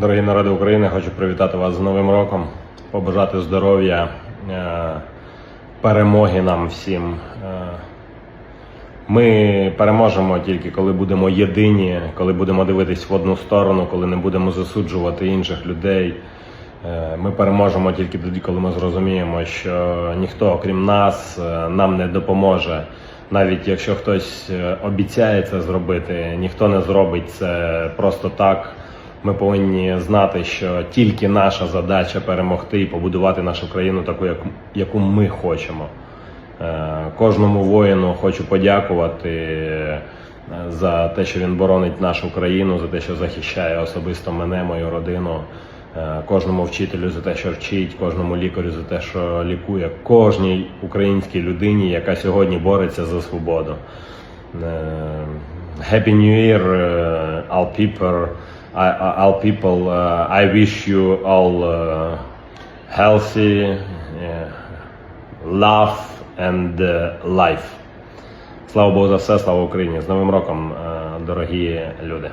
Дорогі народи України, хочу привітати вас з Новим роком, побажати здоров'я, е, перемоги нам всім. Е, Ми переможемо тільки коли будемо єдині, коли будемо дивитись в одну сторону, коли не будемо засуджувати інших людей. Е, Ми переможемо тільки тоді, коли ми зрозуміємо, що ніхто, окрім нас, нам не допоможе. Навіть якщо хтось обіцяє це зробити, ніхто не зробить це просто так. Ми повинні знати, що тільки наша задача перемогти і побудувати нашу країну таку, як- яку ми хочемо. Е, Кожному воїну хочу подякувати е, за те, що він боронить нашу країну, за те, що захищає особисто мене, мою родину. Е, Кожному вчителю за те, що вчить, кожному лікарю за те, що лікує, кожній українській людині, яка сьогодні бореться за свободу. Happy New Year, all people. All people. Uh, I wish you all uh, healthy, love and uh, life. Слава Богу за все, слава Україні! З Новим роком, е, дорогі люди!